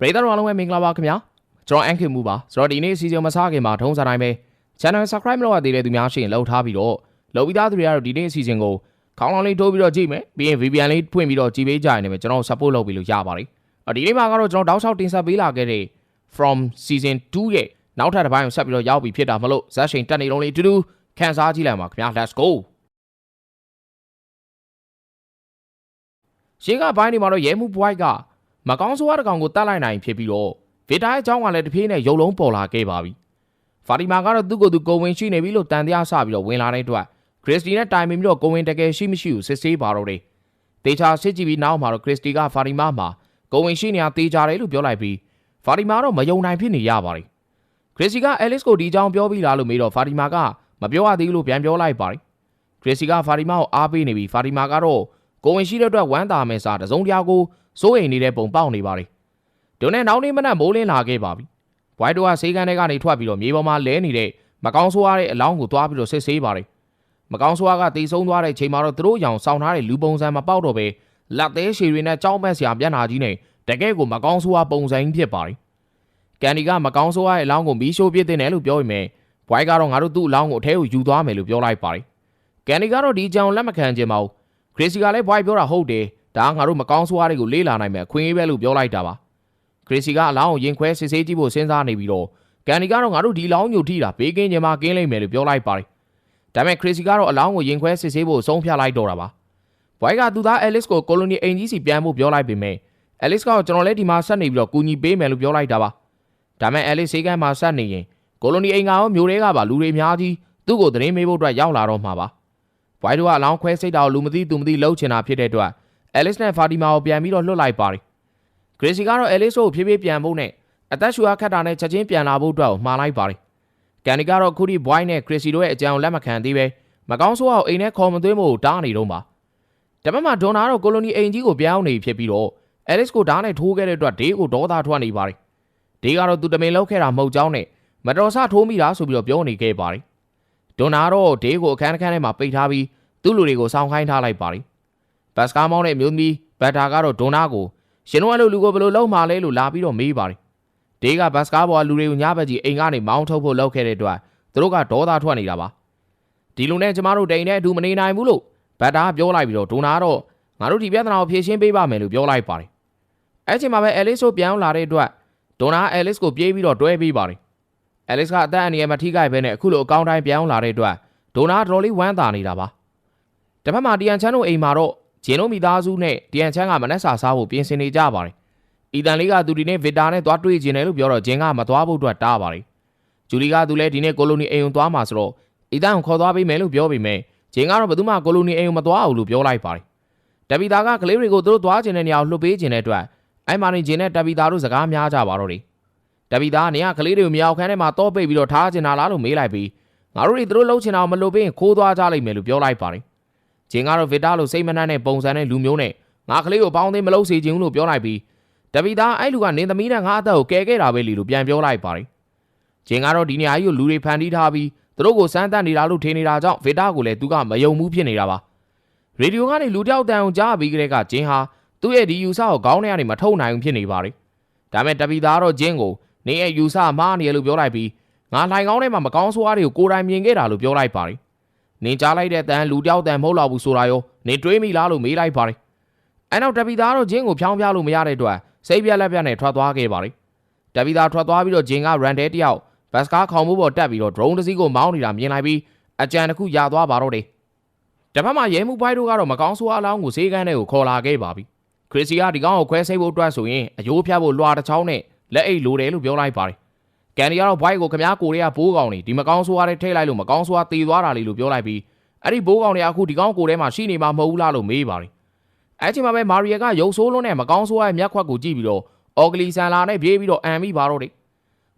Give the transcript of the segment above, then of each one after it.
ပရိသတ်တော်အားလုံးပဲမင်္ဂလာပါခင်ဗျာကျွန်တော်အန်ခင်မူပါဆိုတော့ဒီနေ့စီစဉ်မစားခင်မှာထုံးစံတိုင်းပဲ channel subscribe မလုပ်ရသေးတဲ့သူများရှိရင်လုပ်ထားပြီးတော့လုပ်ပြီးသားသူတွေကတော့ဒီနေ့အစီအစဉ်ကိုခေါင်းလောင်းလေးထိုးပြီးတော့ကြည့်မယ်ပြီးရင် VPN လေးဖွင့်ပြီးတော့ကြည့်ပေးကြရင်လည်းကျွန်တော် support လုပ်ပြီးလို့ရပါတယ်အော်ဒီနေ့မှာကတော့ကျွန်တော်တောက်လျှောက်တင်ဆက်ပေးလာခဲ့တဲ့ from season 2ရဲ့နောက်ထပ်တစ်ပိုင်းကိုဆက်ပြီးတော့ရောက်ပြီးဖြစ်တာမလို့ဇက်ရှင်တက်နေလုံးလေးအတူတူခန်းစားကြည့်လိုက်ပါခင်ဗျာ let's go ရှင်းကဘိုင်းဒီမှာတော့ရဲမှု boy က မကောင်းဆိုးရတစ်ကောင်ကိုတတ်လိုက်နိုင်ဖြစ်ပြီးတော့ဗီတာရဲ့အကြောင်းကလည်းတပြေးနဲ့ရုပ်လုံးပေါ်လာခဲ့ပါပြီ။ဖာတီမာကတော့သူ့ကိုယ်သူကိုဝင်ရှိနေပြီလို့တန်တရားဆပြီးတော့ဝင်လာတဲ့အတွက်ခရစ်စတီနဲ့တိုင်ပင်ပြီးတော့ကိုဝင်တကယ်ရှိမရှိကိုစစ်ဆေးပါတော့တယ်။တေချာစစ်ကြည့်ပြီးနောက်မှာတော့ခရစ်စတီကဖာတီမာမှာကိုဝင်ရှိနေတာတေချာတယ်လို့ပြောလိုက်ပြီးဖာတီမာတော့မယုံနိုင်ဖြစ်နေရပါတယ်။ခရစ်စတီကအဲလစ်ကိုဒီအကြောင်းပြောပြီးလားလို့မေးတော့ဖာတီမာကမပြောရသေးဘူးလို့ပြန်ပြောလိုက်ပါတယ်။ခရစ်စတီကဖာတီမာကိုအားပေးနေပြီးဖာတီမာကတော့ကိုဝင်ရှိတဲ့အတွက်ဝမ်းသာမယ်စားတစုံတရာကိုစိုးရိမ်နေတဲ့ပုံပေါက်နေပါတယ်။ဒုနဲ့နောက်နေ့မနက်မိုးလင်းလာခဲ့ပါပြီ။ဘွိုက်တို့ကဆေးကန်းထဲကနေထွက်ပြီးတော့မြေပေါ်မှာလဲနေတဲ့မကောင်းဆိုးရတဲ့အလောင်းကိုသွားပြီးတော့စစ်ဆေးပါတယ်။မကောင်းဆိုးရကတေဆုံးသွားတဲ့ချိန်မှာတော့သူတို့ရောင်စောင်းထားတဲ့လူပုံစံမပေါက်တော့ပဲလက်သေးရှည်တွေနဲ့ကြောင်းပက်စရာမျက်နှာကြီးနဲ့တကယ်ကိုမကောင်းဆိုးရပုံစံကြီးဖြစ်ပါတယ်။ကန်ဒီကမကောင်းဆိုးရရဲ့အလောင်းကိုမီးရှိုးပစ်တင်တယ်လို့ပြောပေမဲ့ဘွိုက်ကတော့ငါတို့သူ့အလောင်းကိုအထဲကိုယူသွားမယ်လို့ပြောလိုက်ပါတယ်။ကန်ဒီကတော့ဒီကြောင်လက်မခံချင်ပါဘူး။ခရစ်စီကလည်းဘွိုက်ပြောတာဟုတ်တယ်။ ဒါကငါတို့မကောင်းဆိုးရတွေကိုလေးလာနိုင်မယ်အခွင့်အရေးပဲလို့ပြောလိုက်တာပါ။ခရစ်စီကအလောင်းကိုရင်ခွဲစစ်ဆေးကြည့်ဖို့စဉ်းစားနေပြီးတော့ကန်ဒီကတော့ငါတို့ဒီလောင်းညိုထိတာဘေးကင်းချင်မှကင်းလိမ့်မယ်လို့ပြောလိုက်ပါတယ်။ဒါပေမဲ့ခရစ်စီကတော့အလောင်းကိုရင်ခွဲစစ်ဆေးဖို့ဆုံးဖြတ်လိုက်တော့တာပါ။ဘွိုက်ကသူသားအဲလစ်ကိုကိုလိုနီအိမ်ကြီးစီပြန်ဖို့ပြောလိုက်ပေမဲ့အဲလစ်ကတော့ကျွန်တော်လည်းဒီမှာဆက်နေပြီးတော့ကူညီပေးမယ်လို့ပြောလိုက်တာပါ။ဒါပေမဲ့အဲလစ်ဆေးကမ်းမှာဆက်နေရင်ကိုလိုနီအိမ်ကရောမျိုးတွေကပါလူတွေအများကြီးသူ့ကိုသတင်းမေးဖို့အတွက်ရောက်လာတော့မှာပါ။ဘွိုက်တို့ကအလောင်းခွဲစိတ်တာကိုလူမသိသူမသိလှုပ်ချင်တာဖြစ်တဲ့အတွက် အဲလစ်နဲ့ဖာတီမာကိုပြန်ပြီးတော့လွှတ်လိုက်ပါတယ်။ဂရေစီကတော့အဲလစ်ကိုဖြည်းဖြည်းပြန်ဖို့နဲ့အသက်ရှူအားခတ်တာနဲ့ချက်ချင်းပြန်လာဖို့အတွက်မှားလိုက်ပါတယ်။ကန်နီကတော့ခုထိဘွိုင်းနဲ့ဂရေစီတို့ရဲ့အကြံကိုလက်မခံသေးပဲမကောင်းဆိုးအောင်အိမ်နဲ့ခေါ်မသွင်းဖို့တားနေတော့ပါ။ဒါပေမဲ့ဒေါ်နာတော့ကိုလိုနီအိမ်ကြီးကိုပြောင်းနေဖြစ်ပြီးတော့အဲလစ်ကိုဓာတ်နဲ့ထိုးခဲ့တဲ့အတွက်ဒေးကိုဒေါသထွက်နေပါတယ်။ဒေးကတော့သူတမင်လောက်ခဲ့တာမဟုတ်ကြောင်းနဲ့မတော်ဆထိုးမိတာဆိုပြီးတော့ပြောနေခဲ့ပါတယ်။ဒေါ်နာတော့ဒေးကိုအခန်းတစ်ခန်းထဲမှာပိတ်ထားပြီးသူ့လူတွေကိုစောင်းခိုင်းထားလိုက်ပါတယ် ဘတ်စကားမောင်းတဲ့မျိုးသမီးဘတ်တာကတော့ဒွန်နာကိုရှင်တို့အဲ့လိုလူကိုဘယ်လိုလုပ်မှလဲလို့လာပြီးတော့မေးပါတယ်။ဒေးကဘတ်စကားပေါ်ကလူတွေကိုညဘက်ကြီးအိမ်ကနေမောင်းထုတ်ဖို့လုပ်ခဲ့တဲ့အတွက်သူတို့ကဒေါသထွက်နေတာပါ။ဒီလိုနဲ့ကျမတို့တိန်နဲ့အတူမနေနိုင်ဘူးလို့ဘတ်တာပြောလိုက်ပြီးတော့ဒွန်နာတော့ငါတို့ဒီပြဿနာကိုဖြေရှင်းပေးပါမယ်လို့ပြောလိုက်ပါတယ်။အဲ့ချိန်မှာပဲအဲလစ်ကိုပြန်လာတဲ့အတွက်ဒွန်နာအဲလစ်ကိုပြေးပြီးတော့တွဲပေးပါတယ်။အဲလစ်ကအသက်အန္တရာယ်မထိခိုက်ဘဲနဲ့အခုလိုအကောင်းတိုင်းပြန်လာတဲ့အတွက်ဒွန်နာတော်လေးဝမ်းသာနေတာပါ။တစ်ဖက်မှာတီယန်ချန်တို့အိမ်မှာတော့ ဂျင်တို့မိသားစုနဲ့ဒီယန်ချန်ကမနက်စာစားဖို့ပြင်ဆင်နေကြပါတယ်။အီတန်လေးကသူဒီနေ့ဗစ်တာနဲ့သွားတွေ့ကျင်တယ်လို့ပြောတော့ဂျင်ကမသွားဖို့အတွက်တားပါတယ်။ဂျူလီကသူလည်းဒီနေ့ကိုလိုနီအိမ်ုံသွားမှာဆိုတော့အီတန်ကိုခေါ်သွားပေးမယ်လို့ပြောပေမဲ့ဂျင်ကတော့ဘယ်သူမှကိုလိုနီအိမ်ုံမသွားဘူးလို့ပြောလိုက်ပါတယ်။တပီတာကကလေးတွေကိုသူတို့သွားကျင်တဲ့နေရာကိုလှုပ်ပေးကျင်တဲ့အတွက်အိုင်မာနေဂျင်နဲ့တပီတာတို့စကားများကြပါတော့တယ်။တပီတာကနေကကလေးတွေကိုမြောက်ခန်းထဲမှာတော့ပိတ်ပြီးတော့ထားကျင်တာလားလို့မေးလိုက်ပြီးငါတို့တွေသူတို့လှုပ်ချင်တာမလှုပ်ပေးရင်ခိုးသွားကြလိမ့်မယ်လို့ပြောလိုက်ပါတယ် ဂျင်းကတော့ဗစ်တာလိုစိတ်မနှံ့တဲ့ပုံစံနဲ့လူမျိုးနဲ့ငါကလေးကိုပေါင်းသိမ်းမလုပ်စေချင်ဘူးလို့ပြောလိုက်ပြီးတပီသားအဲ့လူကနင်းသမီးနဲ့ငါအသက်ကိုကယ်ခဲ့တာပဲလီလို့ပြန်ပြောလိုက်ပါတယ်ဂျင်းကတော့ဒီနေရာကြီးကိုလူတွေဖန်တီးထားပြီးသူတို့ကိုစမ်းသပ်နေတာလို့ထင်နေတာကြောင့်ဗစ်တာကိုလည်းသူကမယုံမှုဖြစ်နေတာပါရေဒီယိုကနေလူတယောက်တန်အောင်ကြားပြီးကြတဲ့ကဂျင်းဟာသူ့ရဲ့ဒီယူဆကိုခေါင်းထဲကနေမထုတ်နိုင်ဘူးဖြစ်နေပါတယ်ဒါမဲ့တပီသားတော့ဂျင်းကိုနေရဲ့ယူဆမှားနေရလို့ပြောလိုက်ပြီးငါလှိုင်ကောင်းထဲမှာမကောင်းဆိုးအားတွေကိုကိုယ်တိုင်မြင်ခဲ့တာလို့ပြောလိုက်ပါတယ် နင်ကြားလိုက်တဲ့တန်လူတယောက်တန်မဟုတ်တော့ဘူးဆိုတာရောနင်တွေးမိလားလို့မေးလိုက်ပါတယ်အဲနောက်တပီသားတော့ဂျင်းကိုဖြောင်းပြလို့မရတဲ့အတွက်စိတ်ပြက်လက်ပြက်နဲ့ထွက်သွားခဲ့ပါတယ်တပီသားထွက်သွားပြီးတော့ဂျင်းကရန်တဲတယောက်ဘတ်စကားခေါင်မှုပေါ်တက်ပြီးတော့ drone တစ်စီးကိုမောင်းနေတာမြင်လိုက်ပြီးအကြံတစ်ခုရသွားပါတော့တယ်တပတ်မှာရဲမှုပိုက်တို့ကတော့မကောင်းဆိုးအလောင်းကိုစေးကန်းထဲကိုခေါ်လာခဲ့ပါပြီခရစ်စီကဒီကောင်ကိုခွဲစိတ်ဖို့အတွက်ဆိုရင်အယိုးဖြတ်ဖို့လွှာတစ်ချောင်းနဲ့လက်အိတ်လိုတယ်လို့ပြောလိုက်ပါတယ် ကန်ဒီကတော့ဘွိုက်ကိုခမားကိုရီးယားဘိုးကောင်နေဒီမကောင်းဆိုးရတဲ့ထိတ်လိုက်လို့မကောင်းဆိုးရတေသွားတာလေးလို့ပြောလိုက်ပြီးအဲ့ဒီဘိုးကောင်တွေအခုဒီကောင်ကိုထဲမှာရှိနေမှာမဟုတ်ဘူးလားလို့မေးပါတယ်အဲ့ချိန်မှာပဲမာရီယာကရုပ်ဆိုးလုံးနဲ့မကောင်းဆိုးရတဲ့မျက်ခွက်ကိုကြည့်ပြီးတော့အော်ဂလီဆန်လာနဲ့ပြေးပြီးတော့အန်မိပါတော့တယ်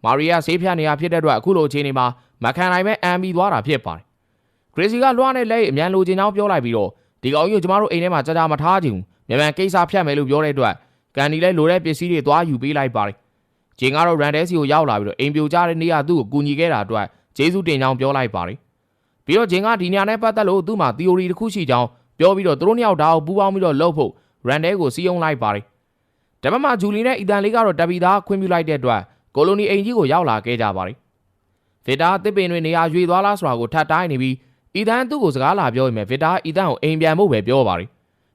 မာရီယာဆေးဖြတ်နေရဖြစ်တဲ့အတွက်အခုလိုအခြေအနေမှာမခံနိုင်ပဲအန်ပြီးသွားတာဖြစ်ပါတယ်ဂရေစီကလွှားနဲ့လက်အမြန်လိုချင်ကြောင်းပြောလိုက်ပြီးတော့ဒီကောင်ကြီးကိုကျမတို့အိမ်ထဲမှာကြာကြာမထားချင်ဘူးမြန်မြန်ကိစ္စဖြတ်မယ်လို့ပြောတဲ့အတွက်ကန်ဒီလည်းလိုတဲ့ပစ္စည်းတွေသွားယူပေးလိုက်ပါတယ် ဂျင်ကတော့ရန်ဒဲစီကိုရောက်လာပြီးတော့အိမ်ပြိုကျတဲ့နေရာသူ့ကိုကူညီခဲ့တာအတွက်ဂျေစုတင်ကြောင်းပြောလိုက်ပါတယ်ပြီးတော့ဂျင်ကဒီနေရာနဲ့ပတ်သက်လို့သူ့မှာ theory တစ်ခုရှိကြောင်းပြောပြီးတော့သူတို့နှစ်ယောက်ဒါကိုပူးပေါင်းပြီးတော့လှုပ်ဖို့ရန်ဒဲကိုစီးအောင်လိုက်ပါတယ်တပတ်မှာဂျူလီနဲ့အီတန်လေးကတော့တပီသားခွင့်ပြုလိုက်တဲ့အတွက်ကိုလိုနီအိမ်ကြီးကိုရောက်လာခဲ့ကြပါတယ်ဗစ်တာတစ်ပင်တွေနေရာရွေသွားလားဆိုတာကိုထပ်တိုင်းနေပြီးအီတန်သူ့ကိုစကားလာပြောရင်ဗစ်တာအီတန်ကိုအိမ်ပြန်ဖို့ပဲပြောပါတယ်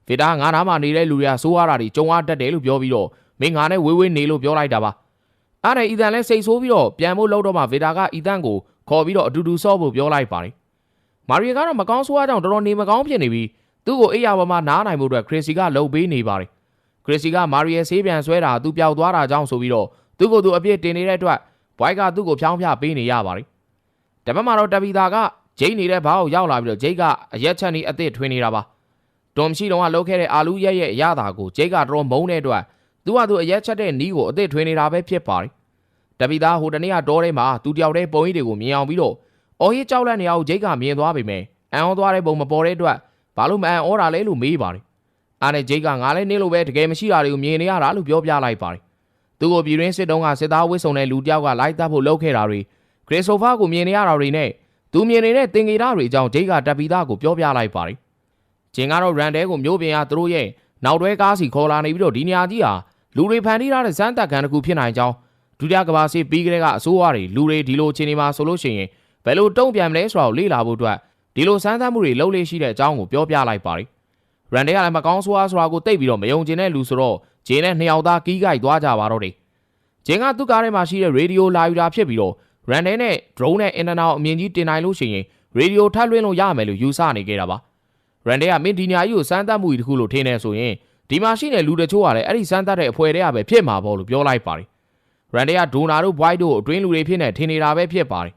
ဗစ်တာငါးနားမှာနေတဲ့လူတွေကစိုးရတာတွေကြုံရတတ်တယ်လို့ပြောပြီးတော့မင်းငါနဲ့ဝေးဝေးနေလို့ပြောလိုက်တာပါ အဲ့ဒါအီတန်လည်းစိတ်ဆိုးပြီးတော့ပြန်ဖို့လောက်တော့မှဗစ်တာကအီတန်ကိုခေါ်ပြီးတော့အတူတူဆော့ဖို့ပြောလိုက်ပါတယ်မာရီယာကတော့မကောင်းဆိုးရကြောင့်တော်တော်နေမကောင်းဖြစ်နေပြီးသူ့ကိုအိယာပေါ်မှာနားနိုင်မှုအတွက်ခရစ်စီကလှုပ်ပေးနေပါတယ်ခရစ်စီကမာရီယာဆေးပြန်ဆွဲတာသူပျောက်သွားတာကြောင့်ဆိုပြီးတော့သူ့ကိုယ်သူအပြစ်တင်နေတဲ့အတွက်ဘွိုက်ကသူ့ကိုဖြောင်းဖြပေးနေရပါတယ်တပတ်မှာတော့တပီတာကဂျိတ်နေတဲ့ဘားကိုရောက်လာပြီးတော့ဂျိတ်ကအရက်ချက်နေအစ်စ်ထွင်းနေတာပါတွန်မရှိတော့ကလှုပ်ခဲ့တဲ့အာလူရက်ရဲ့အရသာကိုဂျိတ်ကတော်တော်မုန်းတဲ့အတွက် သူကသူအရက်ချက်တဲ့နီးကိုအစ်စ်ထွင်းနေတာပဲဖြစ်ပါတယ်တပီတာဟိုတနေ့ကတောထဲမှာသူတယောက်တည်းပုံကြီးတွေကိုမြင်အောင်ပြီးတော့အော်ဟစ်ကြောက်လန့်နေအောင်ဂျိတ်ကမြင်သွားပြီမယ်အန်အောသွားတဲ့ပုံမပေါ်တဲ့အတွက်ဘာလို့မအန်အောတာလဲလို့မေးပါတယ်အားနဲ့ဂျိတ်ကငါလည်းနေလို့ပဲတကယ်မရှိတာတွေကိုမြင်နေရတာလို့ပြောပြလိုက်ပါတယ်သူ့ကိုပြည်ရင်းစစ်တုံးကစစ်သားဝစ်စုံတဲ့လူတယောက်ကလိုက်တပ်ဖို့လုပ်ခဲ့တာတွေခရစ်ဆိုဖာကိုမြင်နေရတာတွေနဲ့သူမြင်နေတဲ့တင်ဂီတာတွေအကြောင်းဂျိတ်ကတပ်ပီသားကိုပြောပြလိုက်ပါတယ်ဂျင်ကတော့ရန်တဲကိုမျိုးပြင်ကသူတို့ရဲ့နောက်တွဲကားစီခေါ်လာနေပြီးတော့ဒီနေရာကြီးဟာ လူတွေဖန်တီးထားတဲ့စမ်းတပ်ကန်တစ်ခုဖြစ်နိုင်ကြောင်းဒုတိယကမ္ဘာစစ်ပြီးကလေးကအစိုးရတွေလူတွေဒီလိုအခြေအနေမှာဆိုလို့ရှိရင်ဘယ်လိုတုံ့ပြန်မလဲဆိုတာကိုလေ့လာဖို့အတွက်ဒီလိုစမ်းသပ်မှုတွေလုပ်လေရှိတဲ့အကြောင်းကိုပြောပြလိုက်ပါတယ်။ရန်ဒေကလည်းမကောင်းဆိုးအားဆိုတာကိုသိပြီးတော့မယုံကျင်တဲ့လူဆိုတော့ဂျင်းနဲ့နှစ်ယောက်သားကီးကိုက်သွားကြပါတော့တယ်။ဂျင်းကသူ့ကားထဲမှာရှိတဲ့ရေဒီယိုလာယူတာဖြစ်ပြီးတော့ရန်ဒေနဲ့ drone နဲ့အင်တာနက်အမြင်ကြီးတင်နိုင်လို့ရှိရင်ရေဒီယိုထပ်လွှင့်လို့ရမယ်လို့ယူဆနေခဲ့တာပါ။ရန်ဒေကမင်းဒီညာကြီးကိုစမ်းသပ်မှုကြီးတစ်ခုလို့ထင်နေဆိုရင် ဒီမှာရှိတဲ့လူတချို့ကလည်းအဲ့ဒီစမ်းသပ်တဲ့အဖွဲတွေကပဲဖြစ်မှာပေါ့လို့ပြောလိုက်ပါတယ်။ရန်ဒေကဒိုနာတို့ဘွိုက်တို့အတွင်းလူတွေဖြစ်နေထင်နေတာပဲဖြစ်ပါတယ်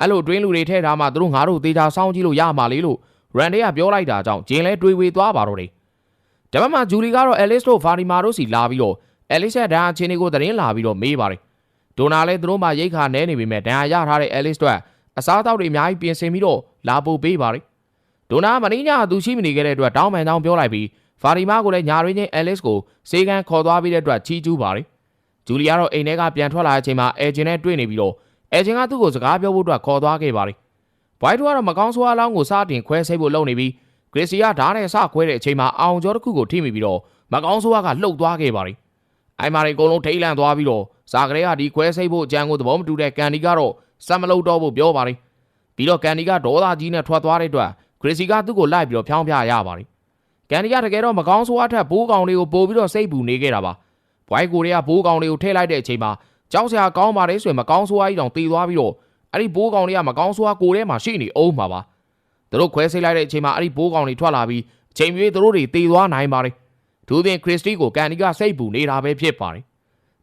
အဲ့လိုတွင်းလူတွေထဲထားမှသူတို့ငါတို့သေချာစောင်းကြည့်လို့ရမှာလေလို့ရန်ဒေးကပြောလိုက်တာကြောင့်ဂျင်းလဲတွေးဝေသွားပါတော့တယ်။ဒါပေမဲ့ဂျူလီကတော့အဲလစ်တို့ဖာဒီမာတို့စီလာပြီးတော့အဲလစ်ရဲ့ဒဏ်အချင်းတွေကိုသတင်းလာပြီးတော့မေးပါတယ်။ဒိုနာလည်းသူတို့မှရိတ်ခါနဲနေပေမဲ့ဒဏ်ရထားတဲ့အဲလစ်တို့အစားအသောက်တွေအများကြီးပြင်ဆင်ပြီးတော့လာပို့ပေးပါတယ်။ဒိုနာမင်းညာသူရှိမနေခဲ့တဲ့အတွက်တောင်းပန်တောင်းပြောလိုက်ပြီး ဖာဒီမာကိုလည်းညာရင်းချင်းအဲလစ်ကိုစေကန်ခေါ်သွားပြီးတဲ့အတွက်ချီးကျူးပါတယ်။ဂျူလီကတော့အိမ်ထဲကပြန်ထွက်လာတဲ့အချိန်မှာအဲဂျင်နဲ့တွေ့နေပြီးတော့အဲချင်းကသူ့ကိုစကားပြောဖို့အတွက်ခေါ်သွားခဲ့ပါတယ်။ဘွိုက်တို့ကတော့မကောင်းဆိုးအလောင်းကိုစတင်ခွဲစိတ်ဖို့လုပ်နေပြီးဂရစ်စီယာဓာတ်နဲ့စခွဲတဲ့အချိန်မှာအောင်ကျော်တစ်ခုကိုထိမိပြီးတော့မကောင်းဆိုးကလှုပ်သွားခဲ့ပါတယ်။အိုင်မာတွေအကုန်လုံးထိတ်လန့်သွားပြီးတော့ဇာကလေးကဒီခွဲစိတ်ဖို့အကြံကိုသဘောမတူတဲ့ကန်ဒီကတော့စမလုတ်တော့ဖို့ပြောပါတယ်။ပြီးတော့ကန်ဒီကဒေါသကြီးနဲ့ထွက်သွားတဲ့အတွက်ဂရစ်စီကသူ့ကိုလိုက်ပြီးတော့ဖြောင်းပြရပါတယ်။ ကန်ဒီကတကယ်တော့မကောင်းဆိုးအထက်ဘိုးကောင်လေးကိုပို့ပြီးတော့စိတ်ပူနေခဲ့တာပါ။ဘွိုက်ကိုတွေကဘိုးကောင်လေးကိုထည့်လိုက်တဲ့အချိန်မှာကြောက်စရာကောင်းပါတယ်ဆိုရင်မကောင်းဆိုးအားကြီးတောင်တည်သွားပြီးတော့အဲ့ဒီဘိုးကောင်တွေကမကောင်းဆိုးအားကိုထဲမှာရှိနေအောင်မှာပါသူတို့ခွဲစိတ်လိုက်တဲ့အချိန်မှာအဲ့ဒီဘိုးကောင်တွေထွက်လာပြီးအချိန်ပြေးသူတို့တွေတည်သွားနိုင်ပါတယ်ဒူးသင်ခရစ်စတီကိုကန်ဒီကစိတ်ပူနေတာပဲဖြစ်ပါတယ်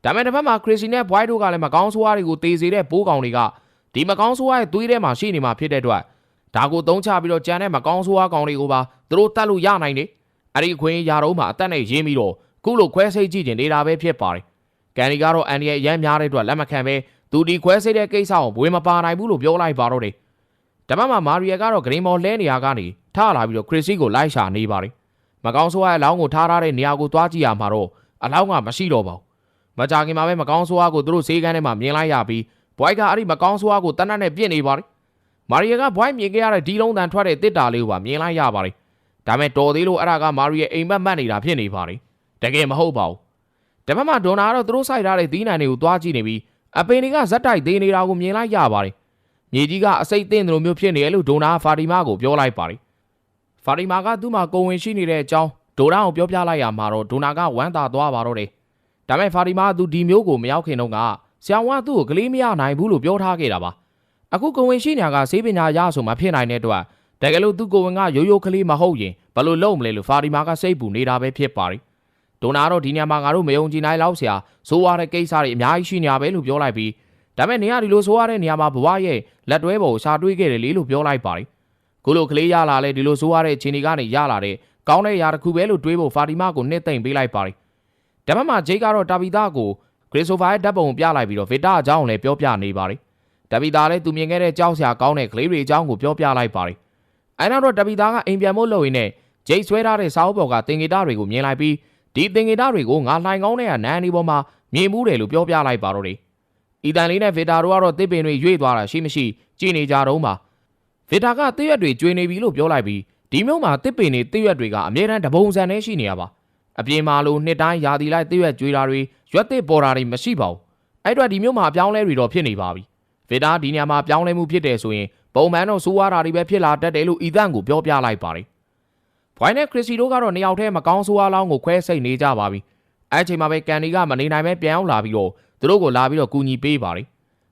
ဒါမဲ့တစ်ဖက်မှာခရစ်စတီနဲ့ဘွိုက်တို့ကလည်းမကောင်းဆိုးအားတွေကိုတည်စေတဲ့ဘိုးကောင်တွေကဒီမကောင်းဆိုးအားရဲ့သွေးထဲမှာရှိနေမှာဖြစ်တဲ့အတွက်ဒါကိုသုံးချပြီးတော့ကြံတဲ့မကောင်းဆိုးအားကောင်တွေကိုပါသူတို့တတ်လို့ရနိုင်တယ် အဲ့ဒီအခွင့်အရာတော့မှအသက်နဲ့ရင်းပြီးတော့ခုလိုခွဲစိတ်ကြည့်ကျင်နေတာပဲဖြစ်ပါတယ်ကန်ဒီကတော့အန်ဒီရဲ့အရန်များတဲ့အတွက်လက်မခံပဲသူဒီခွဲစိတ်တဲ့ကိစ္စကိုဘွေမပါနိုင်ဘူးလို့ပြောလိုက်ပါတော့တယ်။ဒါမှမမာရီယာကတော့ဂရင်းမော်လဲနေရာကနေထလာပြီးတော့ခရစ်စီကိုလိုက်ရှာနေပါတယ်။မကောင်းဆိုးရဲ့အလောင်းကိုထားထားတဲ့နေရာကိုသွားကြည့်ရမှာတော့အလောင်းကမရှိတော့ပါဘူး။မကြခင်မှာပဲမကောင်းဆိုးကိုသူတို့ဈေးကန်းထဲမှာမြင်လိုက်ရပြီးဘွိုက်ကအဲ့ဒီမကောင်းဆိုးကိုတနတ်နဲ့ပြစ်နေပါတယ်။မာရီယာကဘွိုက်မြင်ခဲ့ရတဲ့ဒီလုံးတန်ထွက်တဲ့တစ်တာလေးကိုပါမြင်လိုက်ရပါတယ်။ ဒါမဲ့တော်သေးလို့အဲ့ဒါကမာရီယာအိမ်မက်မက်နေတာဖြစ်နေပါတယ်။တကယ်မဟုတ်ပါဘူး။တပတ်မှဒေါ်နာကတော့သူတို့စိုက်ထားတဲ့သီးနှံတွေကိုသွားကြည့်နေပြီးအပင်တွေကဇက်တိုက်သေးနေတာကိုမြင်လိုက်ရပါတယ်။မြေကြီးကအစိတ်သင့်တယ်လို့မျိုးဖြစ်နေတယ်လို့ဒိုနာဖာတီမာကိုပြောလိုက်ပါတယ်။ဖာတီမာကသူ့မှာကိုဝင်ရှိနေတဲ့အကြောင်းဒိုနာကိုပြောပြလိုက်ရမှာတော့ဒိုနာကဝမ်းသာသွားပါတော့တယ်။ဒါမဲ့ဖာတီမာကသူဒီမျိုးကိုမရောက်ခင်တော့ကဆရာဝန်ကသူ့ကိုကလေးမရနိုင်ဘူးလို့ပြောထားခဲ့တာပါ။အခုကိုဝင်ရှိနေကဆေးပညာရဆိုမှဖြစ်နိုင်တဲ့အတွက် တကယ်လို့သူ့ကိုဝင်ကရိုးရိုးကလေးမဟုတ်ရင်ဘယ်လိုလုပ်မလဲလို့ဖာတီမာကစိတ်ပူနေတာပဲဖြစ်ပါတယ်ဒိုနာတော့ဒီညမှာငါတို့မယုံကြည်နိုင်လောက်ဆရာဆိုးရတဲ့ကိစ္စတွေအများကြီးရှိနေရပဲလို့ပြောလိုက်ပြီးဒါပေမဲ့နေရဒီလိုဆိုးရတဲ့နေရာမှာဘဝရဲ့လက်တွဲပေါ်ရှာတွေးခဲ့တယ်လေလို့ပြောလိုက်ပါတယ်ခုလိုကလေးရလာလဲဒီလိုဆိုးရတဲ့ခြေနေကနေရလာတဲ့ကောင်းတဲ့ຢာတစ်ခုပဲလို့တွေးဖို့ဖာတီမာကိုနှစ်သိမ့်ပေးလိုက်ပါတယ်ဒါပေမဲ့ဂျိတ်ကတော့တာဘီတာကိုဂရီဆိုဖာရဲ့ဓာတ်ပုံပြလိုက်ပြီးတော့ဗီတာအကြောင်းလည်းပြောပြနေပါတယ်ဒါဘီတာလည်းသူမြင်ခဲ့တဲ့ကြောက်စရာကောင်းတဲ့ကလေးတွေအကြောင်းကိုပြောပြလိုက်ပါတယ် အဲနောက်တော့ဒါဘီတာကအိမ်ပြန်ဖို့လုပ်ရင်းနဲ့ဂျိတ်ဆွဲထားတဲ့စာအုပ်ပေါ်ကတင်ဂီတာတွေကိုမြင်လိုက်ပြီးဒီသင်္ကေတတွေကိုငါလှိုင်ကောင်းတဲ့ကနန်းဒီပေါ်မှာမြင်မှုတယ်လို့ပြောပြလိုက်ပါတော့တယ်။အီတန်လေးနဲ့ဗီတာတို့ကတော့တစ်ပင်တွေရွေ့သွားတာရှိမရှိကြည်နေကြတော့မှာဗီတာကတစ်ရွက်တွေကျွေနေပြီလို့ပြောလိုက်ပြီးဒီမျိုးမှာတစ်ပင်တွေတစ်ရွက်တွေကအမြဲတမ်းတပုံစံနဲ့ရှိနေရပါအပြင်မှာလိုနှစ်တိုင်းရာသီလိုက်တည့်ရွက်ကြွေတာတွေရွက်သစ်ပေါ်တာတွေမရှိပါဘူးအဲ့အတွက်ဒီမျိုးမှာအပြောင်းလဲတွေတော့ဖြစ်နေပါပြီ ဗီတာဒီညမှာပြောင်းလဲမှုဖြစ်တယ်ဆိုရင်ပုံမှန်တော့စိုးဝါတာတွေပဲဖြစ်လာတတ်တယ်လို့အီသန်ကိုပြောပြလိုက်ပါတယ်ဘွိုင်းနဲ့ခရစ်စီတို့ကတော့နှစ်ယောက်တည်းမကောင်းဆိုးဝါလောင်းကိုခွဲစိတ်နေကြပါပြီအဲ့ချိန်မှာပဲကန်ဒီကမနေနိုင်ပဲပြန်ရောက်လာပြီးတော့သူတို့ကိုလာပြီးတော့ကူညီပေးပါတယ်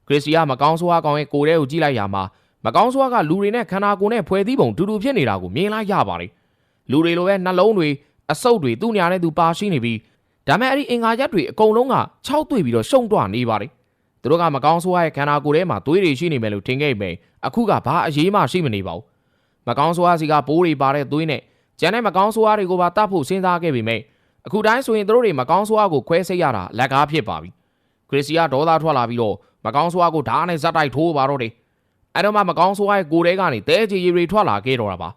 ခရစ်စီကမကောင်းဆိုးဝါကောင်ရဲ့ကိုယ်ထဲကိုကြည့်လိုက်ရမှာမကောင်းဆိုးဝါကလူတွေနဲ့ခန္ဓာကိုယ်နဲ့ဖွဲ့သီးပုံတူတူဖြစ်နေတာကိုမြင်လိုက်ရပါတယ်လူတွေလိုပဲနှလုံးတွေအဆုပ်တွေသူ့ညာနဲ့သူပါရှိနေပြီးဒါမဲ့အဲ့ဒီအင်္ဂါရက်တွေအကုန်လုံးကခြောက်သွေ့ပြီးတော့ရှုံတွနေပါတယ် သူတို့ကမကောင်းဆိုးဝါရဲ့ခန္ဓာကိုယ်ထဲမှာသွေးတွေရှိနေမယ်လို့ထင်ခဲ့ပေမဲ့အခုကဘာအရေးမှရှိမနေပါဘူးမကောင်းဆိုးဝါစီကပိုးတွေပါတဲ့သွေးနဲ့ကျန်တဲ့မကောင်းဆိုးဝါတွေကိုပါတတ်ဖို့စဉ်းစားခဲ့ပေမဲ့အခုတိုင်းဆိုရင်သူတို့တွေမကောင်းဆိုးဝါကိုခွဲစိတ်ရတာလက်ကားဖြစ်ပါပြီခရစ်စီယာဒေါသထွက်လာပြီးတော့မကောင်းဆိုးဝါကိုဓာတ်နဲ့ဇက်တိုက်ထိုးပါတော့တယ်အဲ့တော့မှမကောင်းဆိုးဝါရဲ့ကိုယ်ထဲကနေတဲချီရီတွေထွက်လာခဲ့တော့တာပါ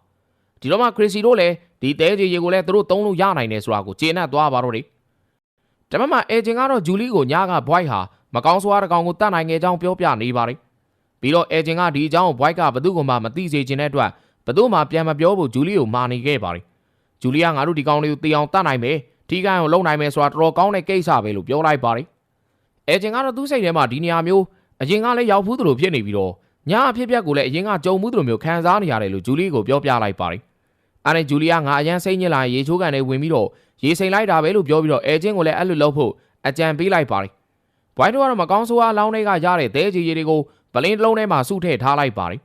ဒီတော့မှခရစ်စီတို့လည်းဒီတဲချီရီကိုလည်းသူတို့သုံးလို့ရနိုင်တယ်ဆိုတာကိုကျေနပ်သွားပါတော့တယ်ဒါမှမအဲဂျင်ကတော့ဂျူလီကိုညကဘွိုက်ဟာ မကောင်းဆိုးဝါတစ်ကောင်ကိုတတ်နိုင်ခဲ့ကြောင်းပြောပြနေပါတယ်ပြီးတော့အဲဂျင်ကဒီအကြောင်းကိုဘွိုက်ကဘသူ့ကိုမှမသိစေချင်တဲ့အတွက်ဘသူ့မှပြန်မပြောဖို့ဂျူလီကိုမာနေခဲ့ပါတယ်ဂျူလီကငါတို့ဒီကောင်လေးကိုတေအောင်တတ်နိုင်မယ်ထိကိုင်းကိုလုံနိုင်မယ်ဆိုတာတော်တော်ကောင်းတဲ့ကိစ္စပဲလို့ပြောလိုက်ပါတယ်အဲဂျင်ကတော့သူ့စိတ်ထဲမှာဒီနေရာမျိုးအရင်ကလည်းရောက်ဖူးသလိုဖြစ်နေပြီးတော့ညအဖြစ်ပြက်ကိုလည်းအရင်ကကြုံမှုသလိုမျိုးခံစားနေရတယ်လို့ဂျူလီကိုပြောပြလိုက်ပါတယ်အဲ့ဒါဂျူလီကငါအရန်စိတ်ညစ်လာရေချိုးကန်နဲ့ဝင်ပြီးတော့ရေစိမ်လိုက်တာပဲလို့ပြောပြီးတော့အဲဂျင်ကိုလည်းအဲ့လိုလုပ်ဖို့အကြံပေးလိုက်ပါတယ် ဘွိုင်းတို့ကတော့မကောင်းဆိုးအားလောင်းတွေကရတဲ့သဲကြီးရေတွေကိုပလင်းတစ်လုံးထဲမှာစုထည့်ထားလိုက်ပါတယ်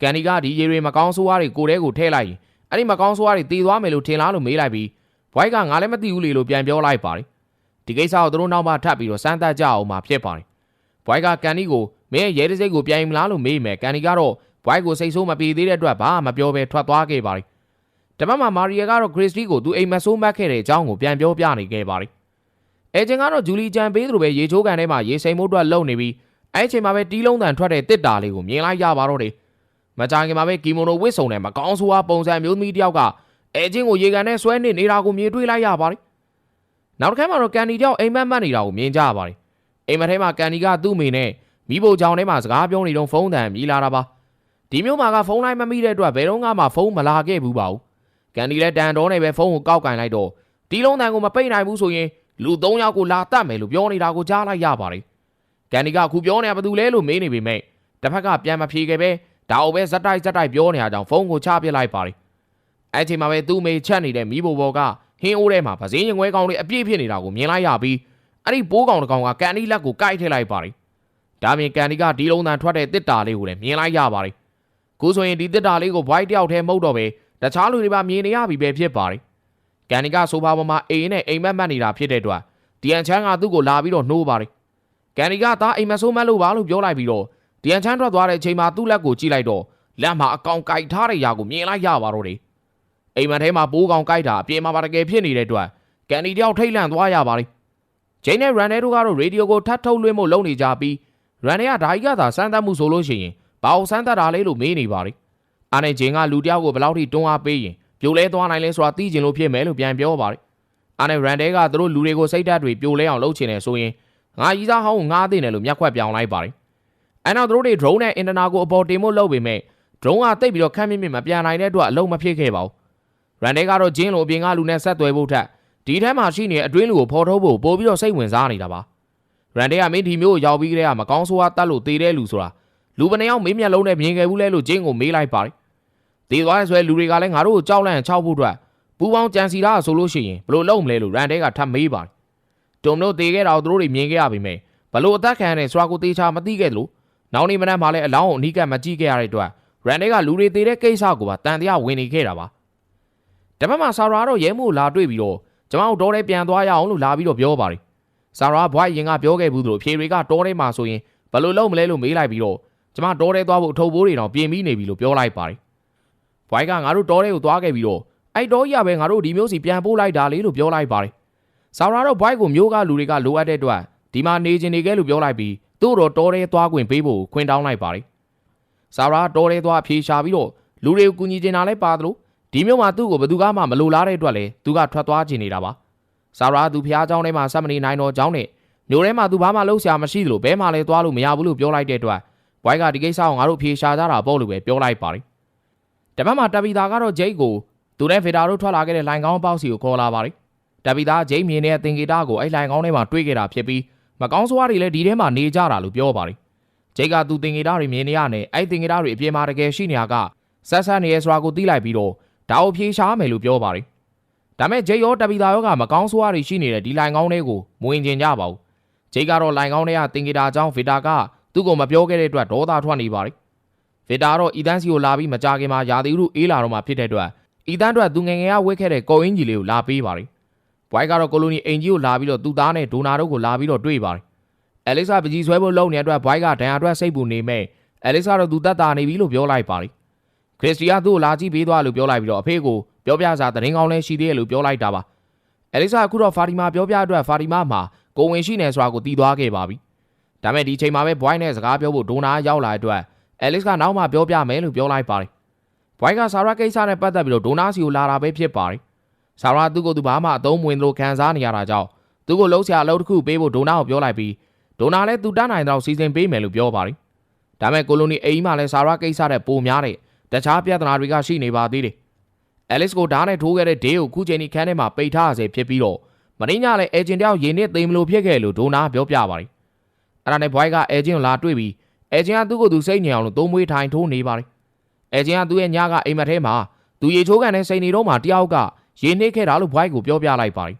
ကန်ဒီကဒီရေတွေမကောင်းဆိုးအားတွေကိုယ်ထဲကိုထည့်လိုက်ရင်အဲ့ဒီမကောင်းဆိုးအားတွေတည်သွားမယ်လို့ထင်လားလို့မေးလိုက်ပြီးဘွိုင်းကငါလည်းမသိဘူးလေလို့ပြန်ပြောလိုက်ပါတယ်ဒီကိစ္စကိုသူတို့နောက်မှထပ်ပြီးတော့စမ်းသပ်ကြအောင်မှဖြစ်ပါတယ်ဘွိုင်းကကန်ဒီကိုမင်းရဲတစိတ်ကိုပြန်မလားလို့မေးမယ်ကန်ဒီကတော့ဘွိုင်းကိုစိတ်ဆိုးမပြေသေးတဲ့အတွက်ဘာမှမပြောဘဲထွက်သွားခဲ့ပါတယ်တပတ်မှာမာရီယာကတော့ဂရစ်စတီကိုသူအိမ်မဆိုးမတ်ခဲ့တဲ့အကြောင်းကိုပြန်ပြောပြနေခဲ့ပါတယ် အဲချင်းကတော့ဂျူလီကြံပေးသလိုပဲရေချိုးကန်ထဲမှာရေစိမ်မှုအတွက်လုံနေပြီးအဲချိန်မှာပဲတီးလုံးတန်ထွက်တဲ့တစ်တာလေးကိုမြင်လိုက်ရပါတော့တယ်မကြခင်မှာပဲကီမိုနိုဝစ်စုံနဲ့မကောင်းဆိုးဝါပုံစံမျိုးသမီးတယောက်ကအဲချင်းကိုရေကန်ထဲဆွဲနေနေတာကိုမြင်တွေ့လိုက်ရပါတယ်နောက်တစ်ခါမှတော့ကန်ဒီတယောက်အိမ်မက်မက်နေတာကိုမြင်ကြရပါတယ်အိမ်မက်ထဲမှာကန်ဒီကသူ့မိနဲ့မိဖို့ကြောင်ထဲမှာစကားပြောနေတော့ဖုန်းတန်မြည်လာတာပါဒီမျိုးမှာကဖုန်းလိုင်းမမိတဲ့အတွက်ဘယ်တော့မှဖုန်းမလာခဲ့ဘူးပါဘူးကန်ဒီလည်းတန်တော်နဲ့ပဲဖုန်းကိုကောက်ကင်လိုက်တော့တီလုံးတန်ကိုမပိတ်နိုင်ဘူးဆိုရင် လူ၃ယောက်ကိုလာတတ်မယ်လို့ပြောနေတာကိုကြားလိုက်ရပါတယ်ကန်ဒီကအခုပြောနေတာဘာတူလဲလို့မေးနေပေမဲ့တစ်ဖက်ကပြန်မဖြေခဲ့ပဲဒါအုပ်ပဲဇက်တိုက်ဇက်တိုက်ပြောနေတာကြောင့်ဖုန်းကိုချပစ်လိုက်ပါတယ်အဲ့ချိန်မှာပဲသူ့မေချက်နေတဲ့မိဖို့ဘောကဟင်းအိုးထဲမှာဗစင်းရင်ခွဲကောင်လေးအပြည့်ဖြစ်နေတာကိုမြင်လိုက်ရပြီးအဲ့ဒီပိုးကောင်တစ်ကောင်ကကန်ဒီလက်ကိုကိုက်ထည့်လိုက်ပါတယ်ဒါပြင်ကန်ဒီကဒီလုံးတန်ထွက်တဲ့တစ်တာလေးကိုလည်းမြင်လိုက်ရပါတယ်ခုဆိုရင်ဒီတစ်တာလေးကိုဘွိုက်တယောက်ထဲမဟုတ်တော့ပဲတခြားလူတွေပါမြင်နေရပြီပဲဖြစ်ပါတယ် ကန်နီကဆိုဖာပေါ်မှာအိမ်နဲ့အိမ်မက်မက်နေတာဖြစ်တဲ့အတွက်ဒီအန်ချန်ကသူ့ကိုလာပြီးတော့နှိုးပါတယ်ကန်နီကသားအိမ်မက်ဆိုးမက်လို့ပါလို့ပြောလိုက်ပြီးတော့ဒီအန်ချန်ထွက်သွားတဲ့အချိန်မှာသူ့လက်ကိုကြည့်လိုက်တော့လက်မှာအကောင်ကိုက်ထားတဲ့ຢာကိုမြင်လိုက်ရပါတော့တယ်အိမ်မက်ထဲမှာပိုးကောင်ကိုက်တာအပြင်မှာပါတကယ်ဖြစ်နေတဲ့အတွက်ကန်နီတယောက်ထိတ်လန့်သွားရပါတယ်ဂျိန်းနဲ့ရန်နဲတို့ကတော့ရေဒီယိုကိုထပ်ထုတ်လွှင့်ဖို့လုပ်နေကြပြီးရန်နဲကဒါကြီးကသာစမ်းသပ်မှုဆိုလို့ရှိရင်ဘာအောင်စမ်းသပ်တာလဲလို့မေးနေပါတယ်အားနဲ့ဂျင်းကလူတယောက်ကိုဘယ်လောက်ထိတွန်းအားပေးရင် ပြိုလဲသွားနိုင်လဲဆိုတာသိကျင်လို့ဖြစ်မယ်လို့ပြန်ပြောပါတယ်အားနဲ့ရန်ဒဲကသူတို့လူတွေကိုစိတ်ဓာတ်တွေပြိုလဲအောင်လုပ်ချင်တယ်ဆိုရင်ငါကြီးစားဟောင်းကိုငားသိတယ်လို့မျက်ခွက်ပြောင်းလိုက်ပါတယ်အဲနောက်သူတို့တွေ drone နဲ့အင်တာနာကိုအပေါ်တင်ဖို့လုပ်ပေမဲ့ drone ကတိတ်ပြီးတော့ခန့်မြင့်မြင့်မပြန်နိုင်တဲ့အတွက်အလုံးမဖြစ်ခဲ့ပါဘူးရန်ဒဲကတော့ဂျင်းလိုအပြင်ကလူနဲ့ဆက်သွယ်ဖို့ထက်ဒီထဲမှာရှိနေတဲ့အတွင်းလူကိုဖော်ထုတ်ဖို့ပို့ပြီးတော့စိတ်ဝင်စားနေတာပါရန်ဒဲကမင်းဒီမျိုးကိုရောက်ပြီးကြတဲ့ကမကောင်းဆိုးဝါးတတ်လို့တေးတဲ့လူဆိုတာလူပနေအောင်မေးမြတ်လုံးနဲ့မြင်ခဲ့ဘူးလဲလို့ဂျင်းကိုမေးလိုက်ပါတယ် တည်သွားရဲဆိုလူတွေကလည်းငါတို့ကိုကြောက်လန့်ချောက်ဖို့အတွက်ပူပေါင်းကြံစီတာဆိုလို့ရှိရင်ဘလို့လုံးမလဲလို့ရန်တဲကထပ်မေးပါတယ်တုံတို့တည်ခဲ့တာကိုသူတို့တွေမြင်ခဲ့ရပြီမဲ့ဘလို့အသက်ခံရတဲ့စွာကိုတေချာမသိခဲ့သလိုနောက်နေ့မနက်မှလည်းအလောင်းကိုအနီးကပ်မကြည့်ခဲ့ရတဲ့အတွက်ရန်တဲကလူတွေတည်တဲ့ကိစ္စကိုပါတန်တရားဝင်နေခဲ့တာပါတပတ်မှာဆာရာတော့ရဲမှုလာတွေ့ပြီးတော့ကျမတို့တော့လဲပြန်သွားရအောင်လို့လာပြီးတော့ပြောပါတယ်ဆာရာဘွိုင်းရင်ကပြောခဲ့ဘူးသလိုဖြေတွေကတောထဲမှာဆိုရင်ဘလို့လုံးမလဲလို့မေးလိုက်ပြီးတော့ကျမတောထဲသွားဖို့အထုပ်ဘိုးတွေတော့ပြင်ပြီးနေပြီလို့ပြောလိုက်ပါတယ် ဘွိုင်းကငါတို့တောထဲကိုသွားခဲ့ပြီးတော့အဲ့တော့ရပဲငါတို့ဒီမျိုးစီပြန်ပို့လိုက်တာလေလို့ပြောလိုက်ပါတယ်။ဆောင်းရာတော့ဘွိုက်ကိုမျိုးကလူတွေကလိုအပ်တဲ့အတွက်ဒီမှာနေခြင်းနေခဲ့လို့ပြောလိုက်ပြီးသူ့တော့တော်ရဲသွားခွင့်ပေးဖို့ခွင့်တောင်းလိုက်ပါတယ်။ဆောင်းရာတော်ရဲသွားဖြေရှာပြီးတော့လူတွေကိုကူညီချင်တာလည်းပါသလိုဒီမျိုးမှာသူ့ကိုဘယ်သူမှမလိုလားတဲ့အတွက်လည်းသူကထွက်သွားချင်နေတာပါ။ဆောင်းရာသူဖျားเจ้าထဲမှာဆက်မနေနိုင်တော့เจ้าနဲ့မျိုးထဲမှာသူဘာမှလုပ်ဆရာမရှိသလိုဘဲမှလည်းသွားလို့မရဘူးလို့ပြောလိုက်တဲ့အတွက်ဘွိုက်ကဒီကိစ္စကိုငါတို့ဖြေရှာကြတာပေါ့လို့ပဲပြောလိုက်ပါတယ်။ တပတ်မှာတပီတာကတော့ဂျိတ်ကိုသူနဲ့ဗေတာတို့ထွက်လာခဲ့တဲ့လိုင်ကောင်းပေါက်စီကိုခေါ်လာပါတယ်တပ်ပြီးသားဂျိမ်းမြင်တဲ့သင်္ကေတကိုအဲ့လိုင်ကောင်းထဲမှာတွေးခဲ့တာဖြစ်ပြီးမကောင်းစွားတွေလည်းဒီထဲမှာနေကြတာလို့ပြောပါတယ်ဂျိတ်ကသူသင်္ကေတတွေမြင်နေရနဲ့အဲ့သင်္ကေတတွေအပြင်မှာတကယ်ရှိနေရကဆက်ဆက်နေရဆိုတာကိုသိလိုက်ပြီးတော့ဒါကိုဖြေရှားမယ်လို့ပြောပါတယ်ဒါမဲ့ဂျိတ်ရောတပ်ပြီးသားရောကမကောင်းစွားတွေရှိနေတဲ့ဒီလိုင်ကောင်းတွေကိုမဝင်ကျင်ကြပါဘူးဂျိတ်ကတော့လိုင်ကောင်းတွေကသင်္ကေတအကြောင်းဗီတာကသူ့ကိုမပြောခဲ့တဲ့အတွက်ဒေါသထွက်နေပါတယ် ဗီတာကတော့အီတန်းစီကိုလာပြီးမကြခင်မှာယာတီဥရုအေးလာတော့မှဖြစ်တဲ့အတွက်အီတန်းအတွက်သူငယ်ငယ်ကဝတ်ခဲ့တဲ့ကော်အင်းကြီးလေးကိုလာပေးပါတယ်ဘွိုက်ကတော့ကိုလိုနီအိမ်ကြီးကိုလာပြီးတော့သူ့သားနဲ့ဒိုနာတို့ကိုလာပြီးတော့တွေ့ပါတယ်အဲလစ်ဆာပကြီးဆွဲဖို့လုပ်နေတဲ့အတွက်ဘွိုက်ကဒဏ်ရာအတွက်စိတ်ပူနေမဲ့အဲလစ်ဆာတော့သူတက်တာနေပြီလို့ပြောလိုက်ပါတယ်ခရစ်စတီယာသူ့ကိုလာကြည့်ပေးသွားလို့ပြောလိုက်ပြီးတော့အဖေကိုပြောပြစာသတင်းကောင်းလဲရှိသေးတယ်လို့ပြောလိုက်တာပါအဲလစ်ဆာအခုတော့ဖာတီမာပြောပြအတွက်ဖာတီမာမှာကိုဝင်ရှိနေဆိုတာကိုတီးသွားခဲ့ပါပြီဒါမဲ့ဒီချိန်မှာပဲဘွိုက်နဲ့စကားပြောဖို့ဒိုနာရောက်လာတဲ့အတွက် အဲလစ်ကနောက်မှပြောပြမယ်လို့ပြောလိုက်ပါတယ်ဘွိုက်ကဆာရာကိစ္စနဲ့ပတ်သက်ပြီးတော့ဒိုနာစီကိုလာတာပဲဖြစ်ပါတယ်ဆာရာသူ့ကိုသူဘာမှအသုံးဝင်လို့ခံစားနေရတာကြောင့်သူ့ကိုလှုပ်ရှားအလုပ်တစ်ခုပေးဖို့ဒိုနာကိုပြောလိုက်ပြီးဒိုနာလည်းသူတတ်နိုင်တော့စီစဉ်ပေးမယ်လို့ပြောပါတယ်ဒါမဲ့ကိုလိုနီအိမ်မှာလည်းဆာရာကိစ္စတဲ့ပိုများတဲ့တခြားပြဿနာတွေကရှိနေပါသေးတယ်အဲလစ်ကိုဓာတ်နဲ့ထိုးခဲ့တဲ့ဒေးကိုခုချိန်ဒီခန်းထဲမှာပိတ်ထားရစေဖြစ်ပြီးတော့မင်းညလည်းအေဂျင်တယောက်ရင်းနဲ့သိမ်းမလို့ဖြစ်ခဲ့လို့ဒိုနာပြောပြပါတယ်အဲ့ဒါနဲ့ဘွိုက်ကအေဂျင်ကိုလာတွေ့ပြီး အဲဂျင်ကသူ့ကိုယ်သူစိတ်ညစ်အောင်လို့သုံးမွေးထိုင်ထိုးနေပါတယ်အဲဂျင်ကသူ့ရဲ့ညကအိမ်မက်ထဲမှာသူရေချိုးကန်တဲ့စိန်နေတော့မှတယောက်ကရေနှိမ့်ခဲ့တာလို့ဘွိုက်ကိုပြောပြလိုက်ပါတယ်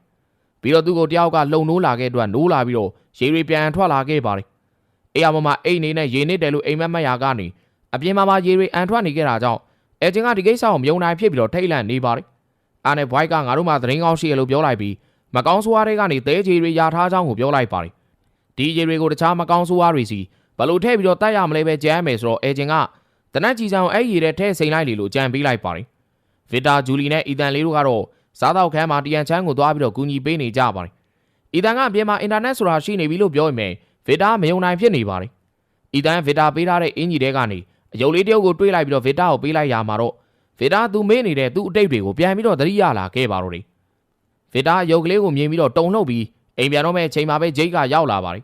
ပြီးတော့သူ့ကိုတယောက်ကလှုံနိုးလာခဲ့အတွက်နိုးလာပြီးတော့ရေတွေပြန်ထွက်လာခဲ့ပါတယ်အေးအမမအိမ်နေနဲ့ရေနစ်တယ်လို့အိမ်မက်မက်ရာကနေအပြင်မှာမှရေတွေအန်ထွက်နေခဲ့တာကြောင့်အဲဂျင်ကဒီကိစ္စကိုမယုံနိုင်ဖြစ်ပြီးတော့ထိတ်လန့်နေပါတယ်အားနဲ့ဘွိုက်ကငါတို့မှသတင်းကောင်းရှိရလို့ပြောလိုက်ပြီးမကောင်းဆိုးဝါးတွေကနေသဲချေတွေယာထားကြောင်းကိုပြောလိုက်ပါတယ်ဒီရေတွေကိုတခြားမကောင်းဆိုးဝါးတွေစီ ဘလို့ထည့်ပြီးတော့တတ်ရမလဲပဲကြမ်းမယ်ဆိုတော့အဲဂျင်ကတနက်ကြီးဆောင်အဲ့ရည်တဲ့ထဲစိန်လိုက်လေလို့ကြံပေးလိုက်ပါတယ်ဗီတာဂျူလီနဲ့အီတန်လေးတို့ကတော့စားတော့ခန်းမှာတီယန်ချန်းကိုသွားပြီးတော့ကူညီပေးနေကြပါတယ်အီတန်ကအပြင်မှာအင်တာနက်ဆိုတာရှိနေပြီလို့ပြောရင်ဗီတာမယုံနိုင်ဖြစ်နေပါတယ်အီတန်ဗီတာပေးထားတဲ့အင်ကြီးတဲကနေအယုတ်လေးတယောက်ကိုတွေးလိုက်ပြီးတော့ဗီတာကိုပေးလိုက်ရမှာတော့ဗီတာသူမေးနေတဲ့သူ့အတိတ်တွေကိုပြန်ပြီးတော့သတိရလာခဲ့ပါတော့တယ်ဗီတာအယုတ်ကလေးကိုမြင်ပြီးတော့တုံလှုပ်ပြီးအိမ်ပြန်တော့မဲ့အချိန်မှာပဲဂျိတ်ကရောက်လာပါတယ်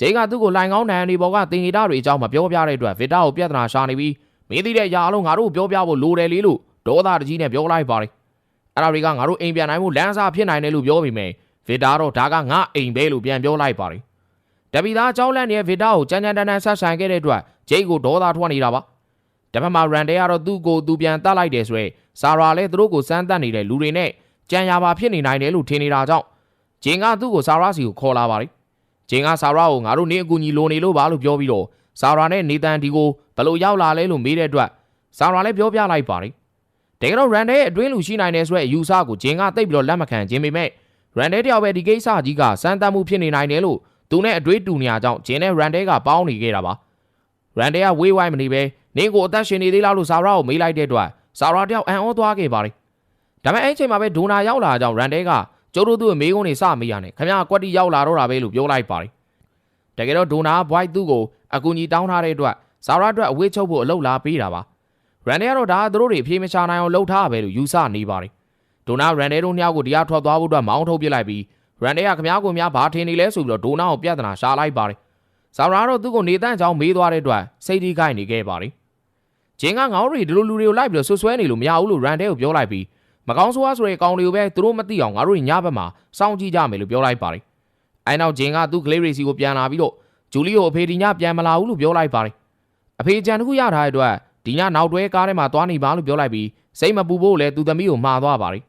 ဂျိတ်ကသူ့ကိုလိုင်ကောင်းတန်ဒီဘောကတင်နေတာတွေအကြောင်းမပြောပြတဲ့အတွက်ဗီတာကိုပြဿနာရှာနေပြီးမင်းသိတဲ့အရာအလုံးငါတို့ပြောပြဖို့လိုတယ်လေလို့ဒေါသတကြီးနဲ့ပြောလိုက်ပါတယ်အဲ့ဒါတွေကငါတို့အိမ်ပြန်နိုင်မှုလမ်းစာဖြစ်နိုင်တယ်လို့ပြောပြီးမယ်ဗီတာတော့ဒါကငါအိမ်ပဲလို့ပြန်ပြောလိုက်ပါတယ်တပီသားကြောင်းလန့်နေတဲ့ဗီတာကိုကြမ်းကြမ်းတမ်းတမ်းဆက်ဆံခဲ့တဲ့အတွက်ဂျိတ်ကိုဒေါသထွက်နေတာပါတပတ်မှာရန်တဲကတော့သူ့ကိုသူပြန်တတ်လိုက်တယ်ဆိုရဲဆာရာလည်းသူတို့ကိုစမ်းသပ်နေတဲ့လူတွေနဲ့ကြံရပါဖြစ်နေနိုင်တယ်လို့ထင်နေတာကြောင့်ဂျင်ကသူ့ကိုဆာရာစီကိုခေါ်လာပါတယ် ဂျင်ကဆာရာကိုငါတို့နေအကူညီလိုနေလို့ပါလို့ပြောပြီးတော့ဆာရာနဲ့နေတန်ဒီကိုဘလို့ရောက်လာလဲလို့မေးတဲ့အတွက်ဆာရာလည်းပြောပြလိုက်ပါတယ်တကယ်တော့ရန်ဒဲရဲ့အတွင်းလူရှိနိုင်တယ်ဆိုတဲ့အယူဆကိုဂျင်ကတိတ်ပြီးတော့လက်မခံခြင်းပေမဲ့ရန်ဒဲတယောက်ပဲဒီကိစ္စကြီးကစမ်းသပ်မှုဖြစ်နေနိုင်တယ်လို့သူနဲ့အတွေးတူနေရကြောင်းဂျင်နဲ့ရန်ဒဲကပေါင်းနေခဲ့တာပါရန်ဒဲကဝေးဝိုင်းမနေပဲနင်းကိုအသက်ရှင်နေသေးလားလို့ဆာရာကိုမေးလိုက်တဲ့အတွက်ဆာရာတယောက်အံ့ဩသွားခဲ့ပါတယ်ဒါပေမဲ့အဲ့ချိန်မှာပဲဒိုနာရောက်လာကြောင်းရန်ဒဲက ကျိုးတို့သူ့မေးခွန်းတွေစမေးရတယ်ခမရကွက်တီရောက်လာတော့တာပဲလို့ပြောလိုက်ပါတယ်တကယ်တော့ဒိုနာဘွိုက်သူ့ကိုအကူကြီးတောင်းထားတဲ့အတွက်ဇာရာအတွက်အဝေးချုပ်ဖို့အလုပ်လာပေးတာပါရန်ဒဲကတော့ဒါသူတို့တွေအပြေးမချနိုင်အောင်လှုပ်ထားပဲလို့ယူဆနေပါတယ်ဒိုနာရန်ဒဲတို့ညောက်ကိုတရားထွက်သွားဖို့အတွက်မောင်းထုတ်ပစ်လိုက်ပြီးရန်ဒဲကခမရကိုများဘာထင်နေလဲဆိုပြီးတော့ဒိုနာကိုပြဿနာရှာလိုက်ပါတယ်ဇာရာတော့သူ့ကိုနေတန့်ချောင်းမေးသွားတဲ့အတွက်စိတ်ထိခိုက်နေခဲ့ပါတယ်ဂျင်းကငေါရီဒီလိုလူတွေကိုလိုက်ပြီးတော့ဆွဆွဲနေလို့မရဘူးလို့ရန်ဒဲကိုပြောလိုက်ပြီး မကောင်းဆိုးဆိုတဲ့ကောင်တွေကိုပဲသူတို့မသိအောင်ငါတို့ညဘက်မှာစောင့်ကြည့်ကြမယ်လို့ပြောလိုက်ပါတယ်အဲနောက်ဂျင်ကသူ့ကလေးရီစီကိုပြန်လာပြီးတော့ဂျူလီကိုအဖေဒီညပြန်မလာဘူးလို့ပြောလိုက်ပါတယ်အဖေကြံတစ်ခုရထားတဲ့အတွက်ဒီညနောက်တွဲကားထဲမှာသွားနေပါလို့ပြောလိုက်ပြီးစိတ်မပူဖို့လည်းသူသမီးကိုမှားသွားပါတယ်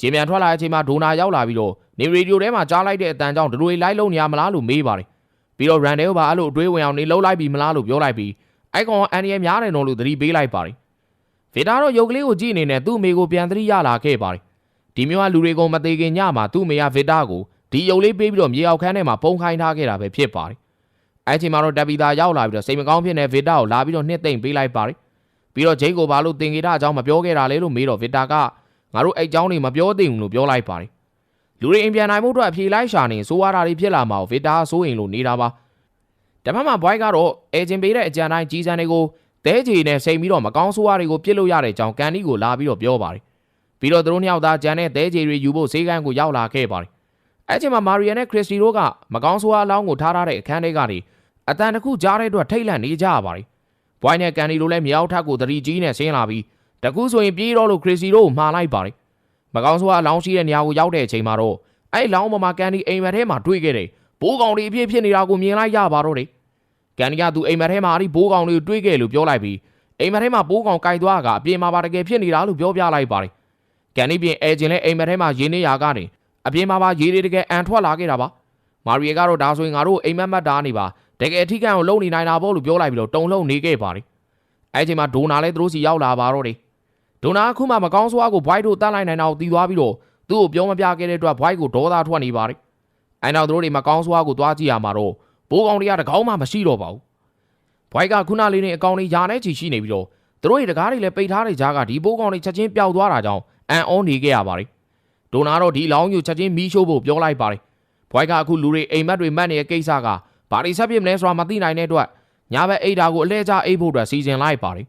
ဂျင်ပြန်ထွက်လာတဲ့အချိန်မှာဒိုနာရောက်လာပြီးတော့နေရေဒီယိုထဲမှာကြားလိုက်တဲ့အတန်ကြောင့်ဒတွေလိုက်လုံးနေရမလားလို့မေးပါတယ်ပြီးတော့ရန်ဒဲကိုပါအဲ့လိုအတွေးဝင်အောင်နေလှုပ်လိုက်ပြီးမလားလို့ပြောလိုက်ပြီးအိုက်ကွန်အန်ဒီယများတယ်တော့လို့သတိပေးလိုက်ပါတယ် ဗေတာတော့ရုပ်ကလေးကိုကြည့်နေနဲ့သူ့မိကိုပြန်သတိရလာခဲ့ပါတယ်ဒီမျိုးကလူတွေကိုမသေးခင်ညမှာသူ့မိကဗေတာကိုဒီရုပ်လေးပေးပြီးတော့မြေအောက်ခန်းထဲမှာပုံခိုင်းထားခဲ့တာပဲဖြစ်ပါတယ်အဲ့ချိန်မှာတော့တပ်ပီတာရောက်လာပြီးတော့စိတ်မကောင်းဖြစ်နေဗေတာကိုလာပြီးတော့နှစ်သိမ့်ပေးလိုက်ပါတယ်ပြီးတော့ဂျိတ်ကိုဘာလို့တင်ကေတာအကြောင်းမပြောခဲ့တာလဲလို့မေးတော့ဗေတာကငါတို့အဲ့အကြောင်းတွေမပြောသိဘူးလို့ပြောလိုက်ပါတယ်လူတွေအိမ်ပြန်နိုင်မှုအတွက်အပြေလိုက်ရှာနေစိုးရတာတွေဖြစ်လာမှာကိုဗေတာစိုးရင်လို့နေတာပါတပတ်မှာဘွိုက်ကတော့အေဂျင်ပေးတဲ့အကြံတိုင်းကြီးစံတွေကို တဲချီနဲ့စိန်ပြီးတော့မကောင်းဆိုးဝါးတွေကိုပြစ်လို့ရတဲ့အကြောင်းကန်ဒီကိုလာပြီးတော့ပြောပါတယ်ပြီးတော့သူတို့နှစ်ယောက်သားဂျန်နဲ့တဲချီတွေယူဖို့ဈေးကန်းကိုရောက်လာခဲ့ပါတယ်အဲ့ချိန်မှာမာရီယန်နဲ့ခရစ်စတီတို့ကမကောင်းဆိုးဝါးအလောင်းကိုထားထားတဲ့အခန်းထဲကနေအတန်တစ်ခုကြားတဲ့အတွက်ထိတ်လန့်နေကြရပါတယ်ဘွိုင်းနဲ့ကန်ဒီတို့လည်းမြောက်ထက်ကိုတတိကြီးနဲ့ဆင်းလာပြီးတကူဆိုရင်ပြေးတော့လို့ခရစ်စတီတို့ကိုမှားလိုက်ပါတယ်မမကောင်းဆိုးကအလောင်းရှိတဲ့နေရာကိုရောက်တဲ့အချိန်မှာတော့အဲ့လောင်းပေါ်မှာကန်ဒီအိမ်မက်ထဲမှာတွေ့ခဲ့တယ်ဘိုးကောင်တွေအဖြစ်ဖြစ်နေတာကိုမြင်လိုက်ရပါတော့တယ် ကန်ဒီကသူအိမ်မက်ထဲမှာအဲ့ဒီဘိုးကောင်တွေကိုတွေ့ခဲ့လို့ပြောလိုက်ပြီးအိမ်မက်ထဲမှာဘိုးကောင်ကြိုက်သွားကအပြင်မှာပါတကယ်ဖြစ်နေတာလို့ပြောပြလိုက်ပါတယ်ကန်ဒီပြင်အဲဂျင်လည်းအိမ်မက်ထဲမှာရင်းနေရကနေအပြင်မှာပါရေးတွေတကယ်အန်ထွက်လာခဲ့တာပါမာရီယာကတော့ဒါဆိုရင်ငါတို့အိမ်မက်မက်တားနေပါတကယ်အထီးကံကိုလုံနေနိုင်တာပေါ့လို့ပြောလိုက်ပြီးတော့တုံလုံးနေခဲ့ပါတယ်အဲ့ချိန်မှာဒိုနာလည်းသူတို့စီရောက်လာပါတော့တယ်ဒိုနာအခုမှမကောင်းဆိုးကိုဘွိုက်တို့တတ်လိုက်နိုင်တာကိုတီးသွားပြီးတော့သူ့ကိုပြောမပြခဲ့တဲ့အတွက်ဘွိုက်ကိုဒေါသထွက်နေပါတယ်အဲ့နောက်သူတို့တွေမကောင်းဆိုးကိုသွားကြည့်ရမှာတော့ ဘိုးကောင်တွေကတကောင်းမှမရှိတော့ပါဘူးဘွိုက်ကခုနလေးနဲ့အကောင်တွေယာနဲ့ချီရှိနေပြီးတော့သူတို့တွေတကားတွေလည်းပိတ်ထားတဲ့ကြားကဒီဘိုးကောင်တွေချက်ချင်းပျောက်သွားတာကြောင့်အန်အောနေခဲ့ရပါတယ်ဒိုနာတော့ဒီလောင်းယူချက်ချင်းမီးရှို့ဖို့ပြောလိုက်ပါတယ်ဘွိုက်ကအခုလူတွေအိမ်မက်တွေမက်နေတဲ့ကိစ္စကဘာတွေဆက်ဖြစ်မလဲဆိုတာမသိနိုင်တဲ့အတွက်ညဘက်အိတ်တာကိုအလဲကျအိတ်ဖို့အတွက်စီစဉ်လိုက်ပါတယ်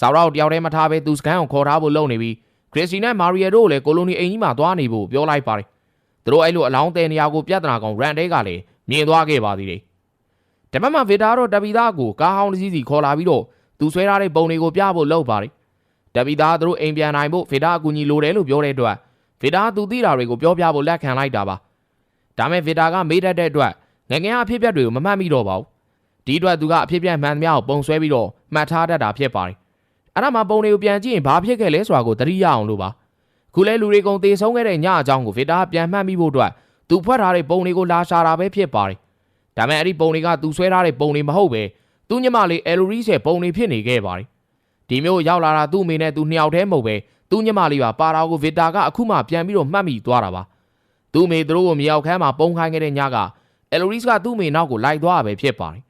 ဇာရောက်တယောက်တည်းမထားဘဲသူစကန်ကိုခေါ်ထားဖို့လုပ်နေပြီးခရစ်စတီနဲ့မာရီယာတို့ကိုလည်းကိုလိုနီအိမ်ကြီးမှာသွားနေဖို့ပြောလိုက်ပါတယ်သူတို့အဲ့လိုအလောင်းတဲနေရာကိုပြဿနာကောင်ရန်တဲကလည်းမြင်သွားခဲ့ပါသေးတယ် တပတ်မှဗီတာတော့တပီသားကိုကားဟောင်းတစ်စီးစီခေါ်လာပြီးတော့သူဆွဲထားတဲ့ပုံတွေကိုပြဖို့လုပ်ပါတယ်တပီသားသူတို့အိမ်ပြန်နိုင်ဖို့ဗီတာအကူကြီးလိုတယ်လို့ပြောတဲ့အတွက်ဗီတာသူသိတာတွေကိုပြောပြဖို့လက်ခံလိုက်တာပါဒါမဲ့ဗီတာကမေးတတ်တဲ့အတွက်ငငယ်အဖြစ်ပြက်တွေကိုမမှတ်မိတော့ပါဘူးဒီအတွက်သူကအဖြစ်ပြက်မှန်သမျှကိုပုံဆွဲပြီးတော့မှတ်ထားတတ်တာဖြစ်ပါတယ်အဲ့ဒါမှပုံတွေကိုပြန်ကြည့်ရင်ဘာဖြစ်ခဲ့လဲဆိုတာကိုသတိရအောင်လို့ပါခုလဲလူတွေကုန်သေဆုံးခဲ့တဲ့ညအကြောင်းကိုဗီတာပြန်မှတ်မိဖို့အတွက်သူဖွက်ထားတဲ့ပုံတွေကိုလာရှာတာပဲဖြစ်ပါတယ် ဒါမဲ့အဲ့ဒီပုံတွေကသူဆွဲထားတဲ့ပုံတွေမဟုတ်ပဲသူညမလေးအယ်လိုရီရဲ့ပုံတွေဖြစ်နေခဲ့ပါတယ်ဒီမျိုးရောက်လာတာသူ့အမေနဲ့သူနှစ်ယောက်တည်းမဟုတ်ပဲသူညမလေးပါပါတာကိုဗီတာကအခုမှပြန်ပြီးတော့မှတ်မိသွားတာပါသူ့အမေသူတို့ကိုမြောက်ခမ်းမှာပုံခိုင်းခဲ့တဲ့ညကအယ်လိုရီကသူ့အမေနောက်ကိုလိုက်သွားတာပဲဖြစ်ပါတယ်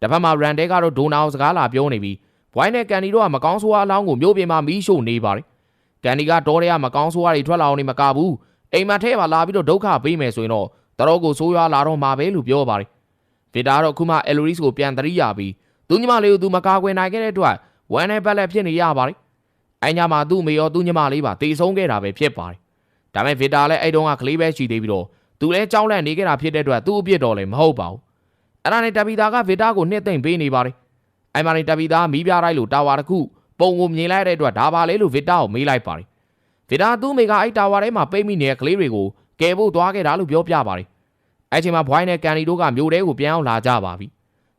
တစ်ဖက်မှာရန်တဲကတော့ဒိုနာအောင်စကားလာပြောနေပြီးဘွိုင်းနဲ့ကန်ဒီတို့ကမကောင်းဆိုးအလောင်းကိုမြို့ပြင်မှာမီးရှို့နေပါတယ်ကန်ဒီကတော့တဲ့ကမကောင်းဆိုးရတွေထွက်လာအောင်နေမကဘူးအိမ်မထဲမှာလာပြီးတော့ဒုက္ခပေးမယ်ဆိုရင်တော့တတော်ကိုဆိုးရွားလာတော့မှာပဲလို့ပြောပါတယ် ဗီတာကတော့ခုမှအယ်လိုရီကိုပြန်တရိယာပြီးသူညီမလေးကိုသူမကာကွယ်နိုင်ခဲ့တဲ့အတွက်ဝမ်းနဲ့ပတ်လက်ဖြစ်နေရပါတယ်အဲညမှာသူ့မေရောသူ့ညီမလေးပါတေဆုံးခဲ့တာပဲဖြစ်ပါတယ်ဒါပေမဲ့ဗီတာလည်းအဲ့တုန်းကကလေးပဲရှိသေးပြီးတော့သူလည်းကြောက်လန့်နေခဲ့တာဖြစ်တဲ့အတွက်သူ့အပြစ်တော်လည်းမဟုတ်ပါဘူးအဲ့ဒါနဲ့တပီတာကဗီတာကိုနှစ်သိမ့်ပေးနေပါတယ်အဲ့မှာနေတပီတာမီးပြလိုက်လို့တာဝါတစ်ခုပုံကိုမြင်လိုက်တဲ့အတွက်ဒါပါလေလို့ဗီတာကိုမေးလိုက်ပါတယ်ဗီတာသူ့မိကအဲ့တာဝါထဲမှာပိတ်မိနေတဲ့ကလေးတွေကိုကယ်ဖို့သွားခဲ့တာလို့ပြောပြပါတယ် အဲ့ချိန်မှာဘွိုင်းနဲ့ကန်ဒီတို့ကမြို့ထဲကိုပြန်အောင်လာကြပါပြီ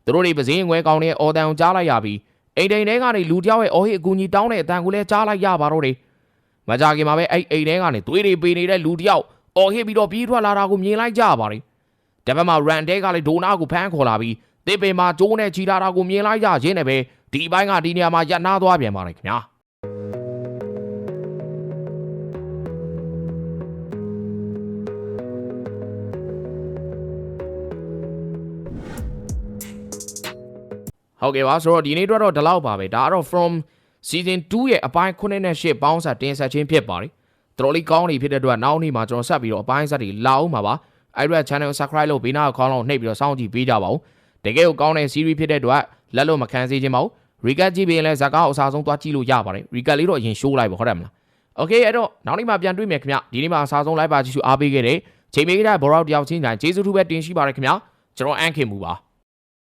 သူတို့တွေပစင်းငွဲကောင်းတဲ့အော်တန်ကိုကြားလိုက်ရပြီးအိမ်တိန်ထဲကနေလူတယောက်ရဲ့အော်ဟစ်အကူကြီးတောင်းတဲ့အတန်ကိုလည်းကြားလိုက်ရပါတော့တယ်မကြခင်မှာပဲအဲ့အိမ်ထဲကနေသွေးတွေပေနေတဲ့လူတယောက်အော်ဟစ်ပြီးတော့ပြေးထွက်လာတာကိုမြင်လိုက်ကြပါတယ်တပတ်မှာရန်တဲကလည်းဒိုနာကိုဖမ်းခေါ်လာပြီးတစ်ပင်မှာကျိုးနဲ့ချီလာတာကိုမြင်လိုက်ရခြင်းနဲ့ပဲဒီဘိုင်းကဒီနေရာမှာရပ်နာသွားပြန်ပါတယ်ခင်ဗျာ ဟုတ်ကဲ့ပါဆိုတော့ဒီနေ့အတွက်တော့ဒီလောက်ပါပဲဒါကတော့ from season 2ရဲ့အပိုင်း9နဲ့10ပေါင်းစားတင်ဆက်ခြင်းဖြစ်ပါတယ်တော်တော်လေးကောင်းနေဖြစ်တဲ့အတွက်နောက်နေ့မှာကျွန်တော်ဆက်ပြီးတော့အပိုင်းဆက်တွေလာအောင်ပါပါအဲ့အတွက် channel subscribe လုပ်ဘေးနားခေါင်းလုံးနှိပ်ပြီးတော့စောင့်ကြည့်ပေးကြပါဦးတကယ်ကိုကောင်းတဲ့ series ဖြစ်တဲ့အတွက်လက်လို့မခံစေချင်ပါဘူး recap ကြည့်ပြီးရင်လည်းဇာကားကိုအစားဆုံးသွားကြည့်လို့ရပါတယ် recap လေးတော့အရင် show လိုက်ပါဟုတ်တယ်မလား okay အဲ့တော့နောက်နေ့မှပြန်တွေ့မယ်ခင်ဗျဒီနေ့မှအစားဆုံး live ပါကြည့်ရှုအားပေးခဲ့တဲ့ချိန်မေးကြတဲ့ဘောရောက်တယောက်ချင်းတိုင်းကျေးဇူးထူးပဲတင်ရှိပါတယ်ခင်ဗျကျွန်တော်အန်ခင်မူပါ